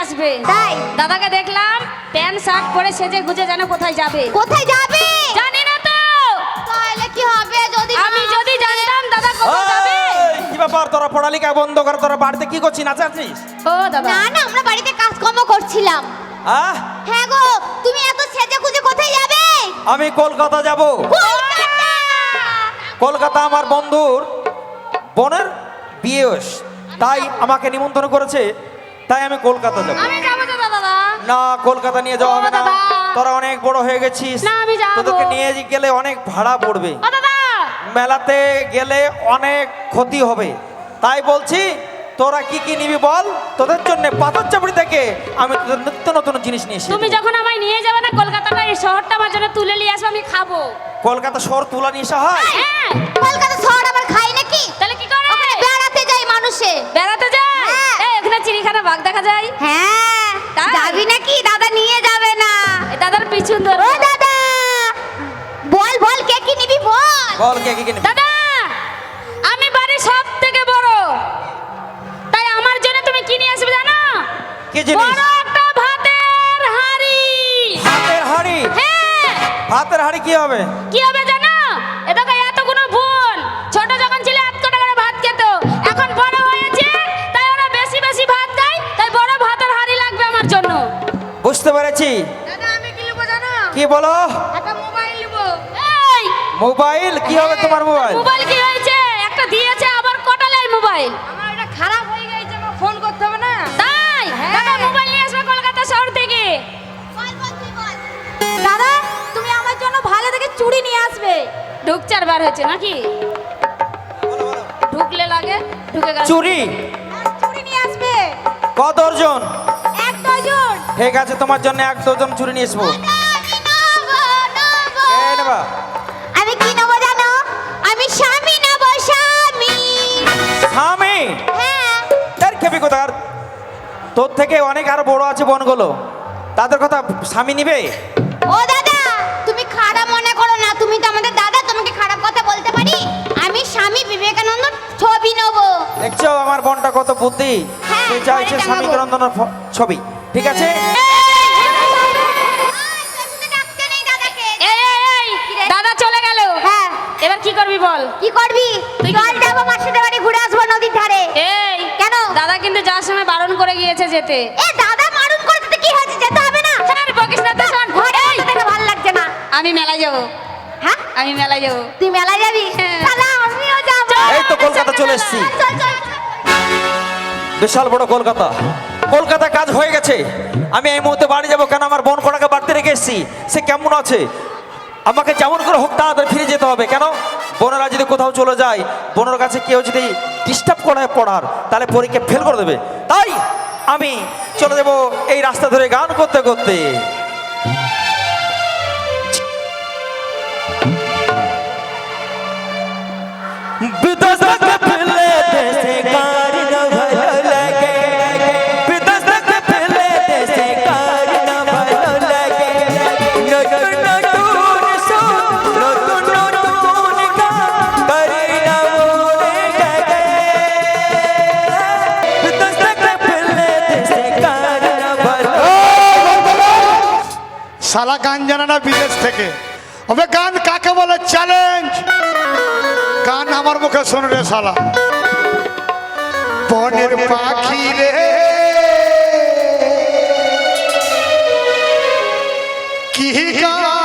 আসবে। তাই? দাদাকে দেখলাম প্যান্ট শার্ট পরে সেজে গুজে যেন কোথায় যাবে। কোথায় যাবে? জানি না তো। তাহলে কি হবে যদি আমি যদি? জানতাম দাদা কোথায় যাবে। এই, কি ব্যাপার তোরা পড়ালেখা বন্ধ করে তোরা বাড়িতে কি করছিস নাচাচ্ছিস? ও দাদা। না না আমরা বাড়িতে কাজকর্ম করছিলাম। আহ! হ্যাঁ গো তুমি এত সেজে গুজে কোথায় যাবে? আমি কলকাতা যাব। কলকাতা! কলকাতা আমার বন্ধুর বোনের বিয়ে। তাই আমাকে নিমন্ত্রণ করেছে তাই আমি কলকাতা যাব। আমি যাব তো দাদা। না কলকাতা নিয়ে যাওয়া হবে না। তোরা অনেক বড় হয়ে গেছিস। তোদেরকে নিয়ে গেলে অনেক ভাড়া পড়বে। মেলাতে গেলে অনেক ক্ষতি হবে। তাই বলছি তোরা কি কি নিবি বল? তোদের জন্য পাথর চাপড়ি থেকে আমি তোদের নিত্য নতুন জিনিস নিয়ে তুমি যখন আমায় নিয়ে যাবে না কলকাতাটা এই শহরটা আমার জন্য তুলে নিয়ে আসবে আমি খাব। কলকাতা শহর তুলা নিয়ে আসা হয় হ্যাঁ। কলকাতা শহর আবার খাই নাকি? বল বল কে কি কি দাদা আমি বাড়ির সব থেকে বড়। তাই আমার জন্য তুমি কি নিয়ে আসবে জানো? কি জিনিস? বড় একটা ভাতের হাঁড়ি। ভাতের হাড়ি? হ্যাঁ। ভাতের হাড়ি কি হবে? কি হবে জানো? এটাকে এতগুলো বোন ছোট যখন ছিল এত কটা করে ভাত খেত। এখন বড় হয়েছে তাই ওরা বেশি বেশি ভাত খায় তাই বড় ভাতের হাঁড়ি লাগবে আমার জন্য। বুঝতে পেরেছি। দাদা আমি কি নেব জানো? কি বলো? মোবাইল? কি হবে তোমার মোবাইল? মোবাইল কি হয়েছে? একটা দিয়েছে আবার কটালের মোবাইল? আমার এটা খারাপ হয়ে গেছে আমার ফোন করতে হবে না। তাই? দাদা মোবাইল নিয়ে আসবে কলকাতা শহর থেকে। বল বল তুই বল। দাদা তুমি আমার জন্য ভালো থেকে চুড়ি নিয়ে আসবে। ঢুক চারবার হয়েছে নাকি? ঢুকলে লাগে ঢুকে গেল। চুরি চুড়ি নিয়ে আসবে। কত অর্জন এক ডজন ঠিক আছে তোমার জন্য এক ডজন চুরি নিয়ে আসব। কে নেবা? খেপি কোথার তোর থেকে অনেক আরও বড় আছে বনগুলো। তাদের কথা স্বামী নিবে? ও দাদা তুমি খারাপ মনে করো না। তুমি তো আমাদের দাদা তোমাকে খারাপ কথা বলতে পারি? আমি স্বামী বিবেকানন্দ ছবি নেব। দেখছ আমার বোনটা কত বুদ্ধি। হ্যাঁ, সে চাইছে স্বামী। রন্ধনের ছবি। ঠিক আছে? দাদা চলে গেল। হ্যাঁ। এবার কি করবি বল? কি করবি তুই কি চল যাব মাসিদের বাড়ি ঘুরে আসব নদীর ধারে এই কেন? দাদা কিন্তু যাওয়ার সময় বারণ করে গিয়েছে যেতে। এ দাদা মারুন করে দিতে কি হয়েছে? যেতে হবে না। আরে বকিস না তো শোন। ঘরে থেকে ভালো লাগছে না। আমি মেলায় যাব। হ্যাঁ? আমি মেলায় যাব। তুই মেলায় যাবি? হ্যাঁ। তাহলে আমিও যাব। এই তো কলকাতা চলে এসেছি। বিশাল বড় কলকাতা। কলকাতা কাজ হয়ে গেছে। আমি এই মুহূর্তে বাড়ি যাব কেন? আমার বোন কটাকে বাড়তে রেখে এসেছি। সে কেমন আছে? আমাকে যেমন করে হোক তাড়াতাড়ি ফিরে যেতে হবে। কেন? বোনেরা যদি কোথাও চলে যায়, বোনের কাছে কেউ যদি ডিস্টার্ব করে পড়ার, তাহলে পরীক্ষা ফেল করে দেবে। তাই আমি চলে যাব এই রাস্তা ধরে গান করতে করতে। বিদেশক সালা গান জানে না বিদেশ থেকে। ওবে গান কাকে বলে? চ্যালেঞ্জ গান আমার মুখে শোন রে সালা। বনের পাখি রে। কি গান?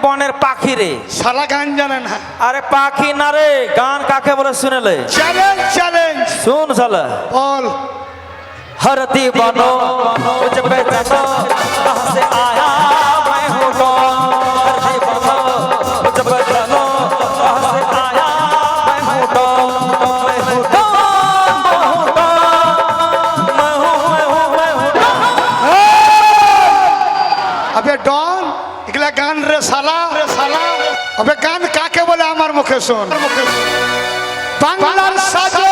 বনের পাখি রে শালা গান জানে না আরে পাখি না রে গান কাকে বলে শুনেলে চ্যালেঞ্জ চ্যালেঞ্জ सुन साला বল हरती बनो मुझ पे चलो कहाँ से आया মুখে শোন। বাংলার সাজন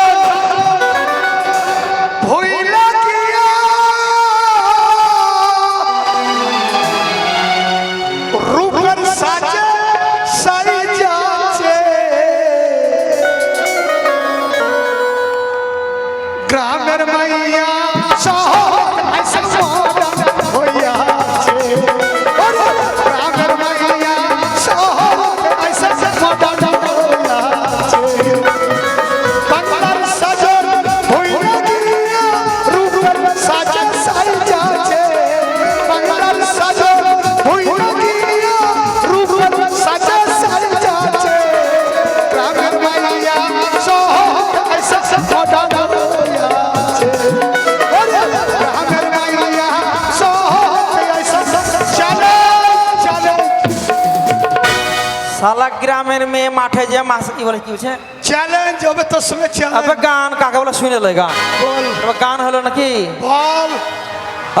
শালা গ্রামের মেয়ে মাঠে যে মাছ কি বলে কি হচ্ছে চ্যালেঞ্জ হবে তোর সঙ্গে চ্যালেঞ্জ আবার গান কাকে বলে শুনে লয় গান বল আবার গান হলো নাকি বল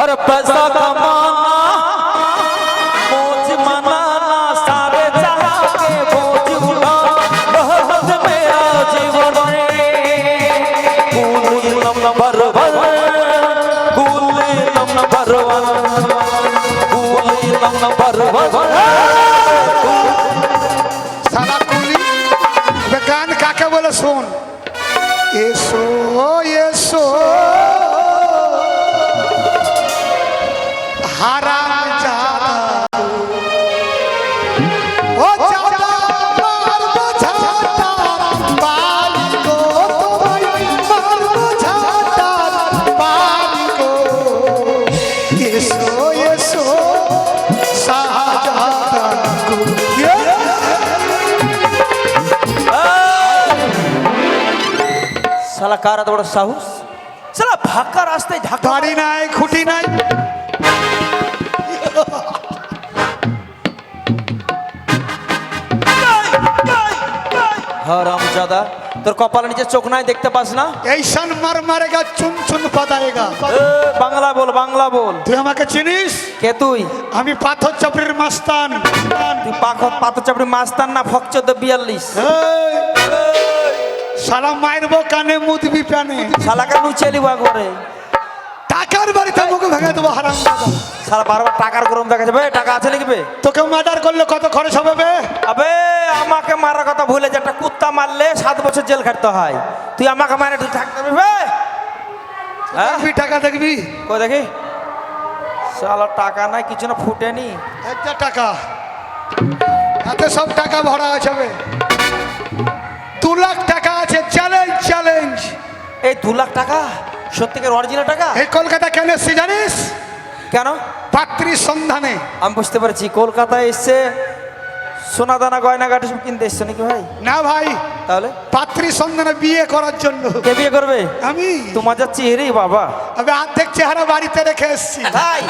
আরে পয়সা কামানা মোজ মানানা সারে চালা কে বোঝ উড়া বহুত মেরা জীবন রে কুল নম নম্বর বল কুল নম নম্বর বল কুল নম নম্বর বল শোন। এসো এসো। সালা কার এত বড় সাহস? সালা ফাঁকা রাস্তায় ধাক্কা গাড়ি নাই খুঁটি নাই। হারাম জাদা তোর কপালের নিচে চোখ নাই দেখতে পাস না? এইসান মার মারেগা চুন চুন পাদায়েগা এ, বাংলা বল বাংলা বল। তুই আমাকে চিনিস? কে তুই? আমি পাথর চাপড়ির মাস্তান। তুই পাখত পাথর চাপড়ির মাস্তান না ফক চোদ্দ বিয়াল্লিশ। এই, শালা মারবো কানে মুদবি প্যানে শালাকে নুচেলি করে টাকার বাড়িতে মুখ ভেঙে দেবো হারাম সারা বারবার টাকার গরম দেখাচ্ছে। বে টাকা আছে নাকি বে? তোকে মার্ডার করলে কত খরচ হবে বে? আবে আমাকে মারার কথা ভুলে যে একটা কুত্তা মারলে সাত বছর জেল খাটতে হয়। তুই আমাকে মারে তুই থাকতে পারবি বে? হ্যাঁ? টাকা দেখবি। কই দেখি? শালা টাকা নাই কিছু না ফুটেনি। একটা টাকা। এতে সব টাকা ভরা আছে বে। দু লাখ টাকা চ্যালেঞ্জ চ্যালেঞ্জ এই দু লাখ টাকা সত্যিকার অরিজিনাল টাকা? এই কলকাতা কেন এসছি জানিস? কেন? পাত্রীর সন্ধানে। আমি বুঝতে পারছি কলকাতায় এসছে সোনা দানা গয়নাগাটি সব কিনতে এসছে নাকি ভাই? না ভাই তাহলে? পাত্রী সন্ধানে বিয়ে করার জন্য। কে বিয়ে করবে? আমি। তোমার যা চেহারে বাবা। আমি অর্ধেক চেহারা বাড়িতে রেখে এসেছি। তাই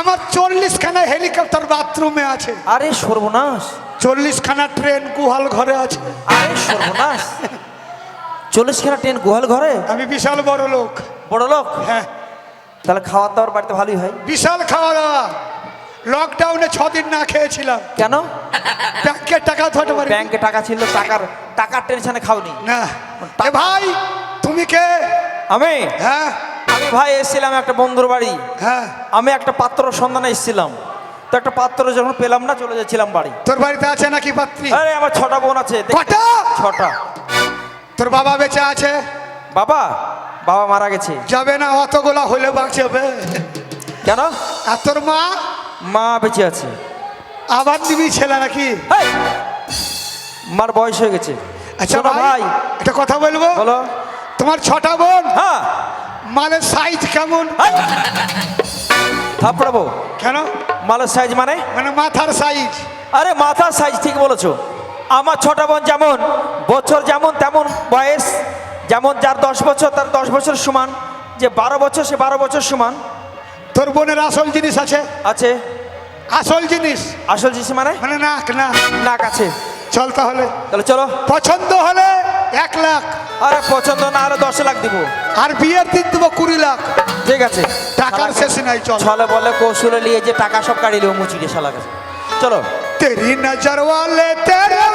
আমার চল্লিশ খানা হেলিকপ্টার বাথরুমে আছে। আরে সর্বনাশ। চল্লিশ খানা ট্রেন গুহাল ঘরে আছে। আরে সর্বনাশ। চল্লিশ খানা ট্রেন গোহাল ঘরে? আমি বিশাল বড় লোক। বড় লোক? হ্যাঁ। তাহলে খাওয়ার দাওয়ার বাড়িতে ভালোই হয়। বিশাল খাওয়া দাওয়া। লকডাউনে ছদিন না খেয়েছিলাম। কেন? ব্যাংকের টাকা ধরতে পারি ব্যাংকে টাকা ছিল টাকার টাকার টেনশনে খাওনি। না। এ ভাই তুমি কে? আমি? হ্যাঁ। আমি ভাই এসেছিলাম একটা বন্ধুর বাড়ি। হ্যাঁ। আমি একটা পাত্র সন্ধানে এসেছিলাম। তো একটা পাত্র যখন পেলাম না চলে যাচ্ছিলাম বাড়ি। তোর বাড়িতে আছে নাকি পাত্রী? আরে আমার ছটা বোন আছে। কটা? ছটা। তোর বাবা বেঁচে আছে? বাবা বাবা মারা গেছে। যাবে না অতগুলা হলে বাঁচবে। কেন? আর তোর মা? মা বেঁচে আছে। আবার দিবি ছেলে নাকি! মার বয়স হয়ে গেছে। আচ্ছা ভাই একটা কথা বলব? বলো। তোমার ছটা বোন? হ্যাঁ। মালের সাইজ কেমন! থাপড়াবো কেন? মালের সাইজ মানে? মানে মাথার সাইজ আরে মাথার সাইজ ঠিক বলেছ। আমার ছোট বোন যেমন বছর যেমন তেমন বয়স যেমন যার দশ বছর তার দশ বছর সমান যে বারো বছর সে বারো বছর সমান। তোর বোনের আসল জিনিস আছে? আছে। আসল জিনিস? আসল জিনিস মানে? মানে নাক না নাক আছে। চল তাহলে। তাহলে চলো। পছন্দ হলে এক লাখ। আরে পছন্দ না হলে দশ লাখ দিব। আর বিয়ের দিন দেবো কুড়ি লাখ। ঠিক আছে। টাকার শেষ নাই চল। ছলে বলে কৌশলে নিয়ে যে টাকা সব কাড়ি দেবো মুচি দিয়ে শালা কাছে। চলো। তেরি নজর ওয়ালে তেরে